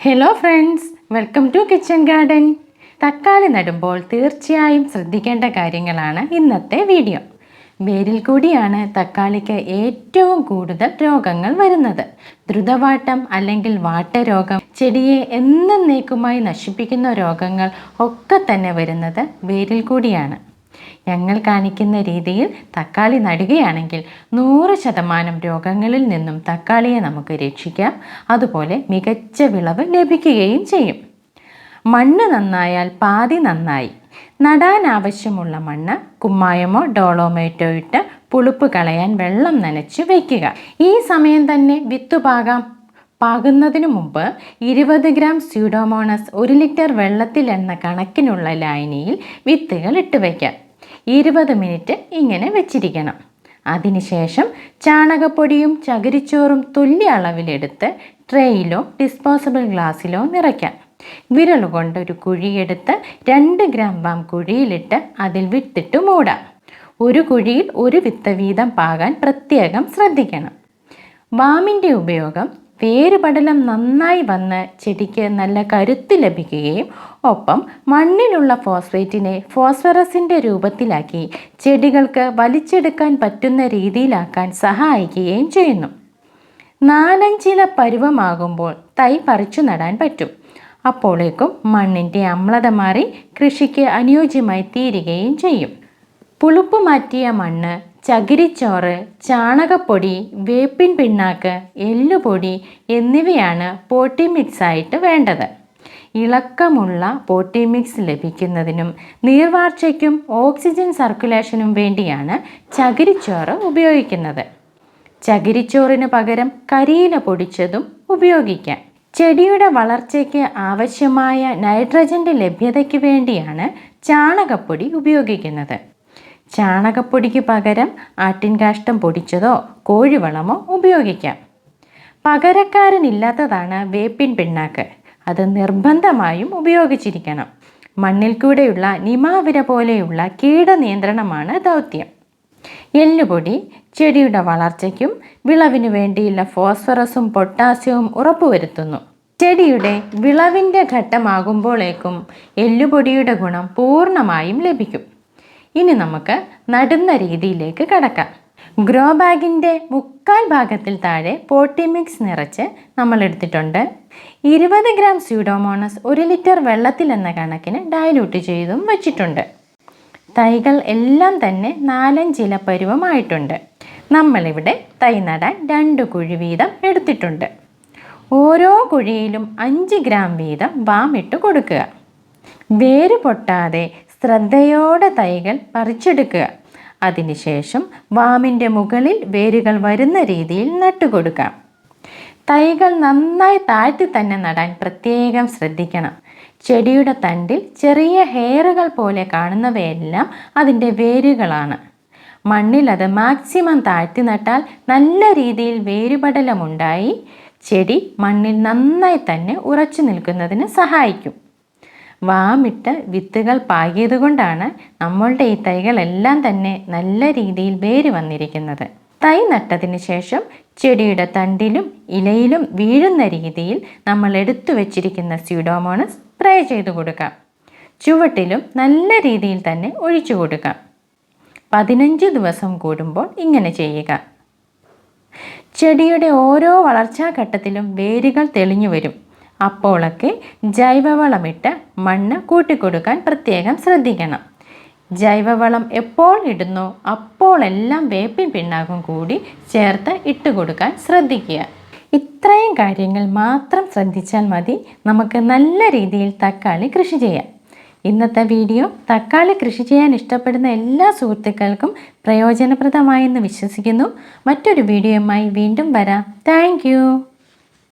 Hello friends welcome to kitchen garden തക്കാളി നടുമ്പോൾ തീർച്ചയായും ശ്രദ്ധിക്കേണ്ട കാര്യങ്ങളാണ് ഇന്നത്തെ വീഡിയോ വേരിൽ കൂടിയാണ് തക്കാളിക്ക് ഏറ്റവും കൂടുതൽ രോഗങ്ങൾ വരുന്നത്. ദ്രുതവാട്ടം അല്ലെങ്കിൽ വാട്ടരോഗം ചെടിയെ എന്നേക്കുമായി നശിപ്പിക്കുന്ന രോഗങ്ങൾ ഒക്കെ തന്നെ വരുന്നത് വേരിൽ കൂടിയാണ്. ഞങ്ങൾ കാണിക്കുന്ന രീതിയിൽ തക്കാളി നടുകയാണെങ്കിൽ നൂറ് ശതമാനം രോഗങ്ങളിൽ നിന്നും തക്കാളിയെ നമുക്ക് രക്ഷിക്കാം. അതുപോലെ മികച്ച വിളവ് ലഭിക്കുകയും ചെയ്യും. മണ്ണ് നന്നായാൽ പാതി നന്നായി. നടാൻ ആവശ്യമുള്ള മണ്ണ് കുമ്മായമോ ഡോളോമേറ്റോ ഇട്ട് പുളിപ്പ് കളയാൻ വെള്ളം നനച്ച് വയ്ക്കുക. ഈ സമയം തന്നെ വിത്ത് പാകാം. പാകുന്നതിനു മുമ്പ് ഇരുപത് ഗ്രാം സ്യൂഡോമോണസ് ഒരു ലിറ്റർ വെള്ളത്തിൽ എന്ന കണക്കിനുള്ള ലായനിയിൽ വിത്തുകൾ ഇട്ട് വയ്ക്കാം. ഇരുപത് മിനിറ്റ് ഇങ്ങനെ വെച്ചിരിക്കണം. അതിനുശേഷം ചാണകപ്പൊടിയും ചകിരിച്ചോറും തുല്യ അളവിലെടുത്ത് ട്രേയിലോ ഡിസ്പോസിബിൾ ഗ്ലാസ്സിലോ നിറയ്ക്കാം. വിരലുകൊണ്ട് ഒരു കുഴിയെടുത്ത് രണ്ട് ഗ്രാം വാം കുഴിയിലിട്ട് അതിൽ വിത്തിട്ട് മൂടാം. ഒരു കുഴിയിൽ ഒരു വിത്ത് വീതം പാകാൻ പ്രത്യേകം ശ്രദ്ധിക്കണം. വാമിന്റെ ഉപയോഗം വേരുപടലം നന്നായി വന്ന് ചെടിക്ക് നല്ല കരുത്ത് ലഭിക്കുകയും ഒപ്പം മണ്ണിലുള്ള ഫോസ്ഫേറ്റിനെ ഫോസ്ഫറസിന്റെ രൂപത്തിലാക്കി ചെടികൾക്ക് വലിച്ചെടുക്കാൻ പറ്റുന്ന രീതിയിലാക്കാൻ സഹായിക്കുകയും ചെയ്യുന്നു. നാലഞ്ചില പരുവമാകുമ്പോൾ തൈ പറിച്ചു നടാൻ പറ്റും. അപ്പോഴേക്കും മണ്ണിന്റെ അമ്ലത മാറി കൃഷിക്ക് അനുയോജ്യമായി തീരുകയും ചെയ്യും. പുളുപ്പ് മാറ്റിയ മണ്ണ് ചകിരിച്ചോറ് ചാണകപ്പൊടി വേപ്പിൻ പിണ്ണാക്ക് എല്ലുപൊടി എന്നിവയാണ് പോട്ടി മിക്സ് ആയിട്ട് വേണ്ടത്. ഇളക്കമുള്ള പോട്ടി മിക്സ് ലഭിക്കുന്നതിനും നീർവാർച്ചയ്ക്കും ഓക്സിജൻ സർക്കുലേഷനും വേണ്ടിയാണ് ചകിരിച്ചോറ് ഉപയോഗിക്കുന്നത്. ചകിരിച്ചോറിന് പകരം കരിയില പൊടിച്ചതും ഉപയോഗിക്കാം. ചെടിയുടെ വളർച്ചയ്ക്ക് ആവശ്യമായ നൈട്രജന്റെ ലഭ്യതയ്ക്ക് വേണ്ടിയാണ് ചാണകപ്പൊടി ഉപയോഗിക്കുന്നത്. ചാണകപ്പൊടിക്ക് പകരം ആട്ടിൻകാഷ്ടം പൊടിച്ചതോ കോഴിവളമോ ഉപയോഗിക്കാം. പകരക്കാരനില്ലാത്തതാണ് വേപ്പിൻ പിണ്ണാക്ക്. അത് നിർബന്ധമായും ഉപയോഗിച്ചിരിക്കണം. മണ്ണിൽ കൂടെയുള്ള നിമാവിര പോലെയുള്ള കീടനിയന്ത്രണമാണ് ദൗത്യം. എല്ലുപൊടി ചെടിയുടെ വളർച്ചയ്ക്കും വിളവിനു വേണ്ടിയുള്ള ഫോസ്ഫറസും പൊട്ടാസ്യവും ഉറപ്പുവരുത്തുന്നു. ചെടിയുടെ വിളവിന്റെ ഘട്ടമാകുമ്പോഴേക്കും എല്ലുപൊടിയുടെ ഗുണം പൂർണമായും ലഭിക്കും. ഇനി നമുക്ക് നടുന്ന രീതിയിലേക്ക് കടക്കാം. ഗ്രോ ബാഗിന്റെ മുക്കാൽ ഭാഗത്തിൽ താഴെ പോട്ടി മിക്സ് നിറച്ച് നമ്മൾ എടുത്തിട്ടുണ്ട്. ഇരുപത് ഗ്രാം സ്യൂഡോമോണസ് ഒരു ലിറ്റർ വെള്ളത്തിൽ എന്ന കണക്കിന് ഡയലൂട്ട് ചെയ്തും വച്ചിട്ടുണ്ട്. തൈകൾ എല്ലാം തന്നെ നാലഞ്ചില പരുവമായിട്ടുണ്ട്. നമ്മളിവിടെ തൈ നടാൻ രണ്ട് കുഴി വീതം എടുത്തിട്ടുണ്ട്. ഓരോ കുഴിയിലും അഞ്ച് ഗ്രാം വീതം വാമിട്ട് കൊടുക്കുക. വേര് പൊട്ടാതെ ശ്രദ്ധയോടെ തൈകൾ പറിച്ചെടുക്കുക. അതിനുശേഷം വാമിന്റെ മുകളിൽ വേരുകൾ വരുന്ന രീതിയിൽ നട്ടുകൊടുക്കാം. തൈകൾ നന്നായി താഴ്ത്തി തന്നെ നടാൻ പ്രത്യേകം ശ്രദ്ധിക്കണം. ചെടിയുടെ തണ്ടിൽ ചെറിയ ഹെയറുകൾ പോലെ കാണുന്നവയെല്ലാം അതിന്റെ വേരുകളാണ്. മണ്ണിൽ അത് മാക്സിമം താഴ്ത്തി നട്ടാൽ നല്ല രീതിയിൽ വേരുപടലമുണ്ടായി. ചെടി മണ്ണിൽ നന്നായി തന്നെ ഉറച്ചു നിൽക്കുന്നതിന് സഹായിക്കും. വാമിട്ട് വിത്തുകൾ പാകിയത് കൊണ്ടാണ് നമ്മളുടെ ഈ തൈകളെല്ലാം തന്നെ നല്ല രീതിയിൽ വേര് വന്നിരിക്കുന്നത്. തൈ നട്ടതിന് ശേഷം ചെടിയുടെ തണ്ടിലും ഇലയിലും വീഴുന്ന രീതിയിൽ നമ്മൾ എടുത്തു വെച്ചിരിക്കുന്ന സ്യൂഡോമോണസ് സ്പ്രേ ചെയ്ത് കൊടുക്കാം. ചുവട്ടിലും നല്ല രീതിയിൽ തന്നെ ഒഴിച്ചു കൊടുക്കാം. പതിനഞ്ച് ദിവസം കൂടുമ്പോൾ ഇങ്ങനെ ചെയ്യുക. ചെടിയുടെ ഓരോ വളർച്ചാ ഘട്ടത്തിലും വേരുകൾ തെളിഞ്ഞു വരും. അപ്പോഴൊക്കെ ജൈവവളമിട്ട് മണ്ണ് കൂട്ടിക്കൊടുക്കാൻ പ്രത്യേകം ശ്രദ്ധിക്കണം. ജൈവവളം എപ്പോൾ ഇടുന്നോ അപ്പോഴെല്ലാം വേപ്പിൻ പിണ്ണാക്കും കൂടി ചേർത്ത് ഇട്ട് കൊടുക്കാൻ ശ്രദ്ധിക്കുക. ഇത്രയും കാര്യങ്ങൾ മാത്രം ശ്രദ്ധിച്ചാൽ മതി നമുക്ക് നല്ല രീതിയിൽ തക്കാളി കൃഷി ചെയ്യാം. ഇന്നത്തെ വീഡിയോ തക്കാളി കൃഷി ചെയ്യാൻ ഇഷ്ടപ്പെടുന്ന എല്ലാ സുഹൃത്തുക്കൾക്കും പ്രയോജനപ്രദമായെന്ന് വിശ്വസിക്കുന്നു. മറ്റൊരു വീഡിയോയുമായി വീണ്ടും വരാം. താങ്ക്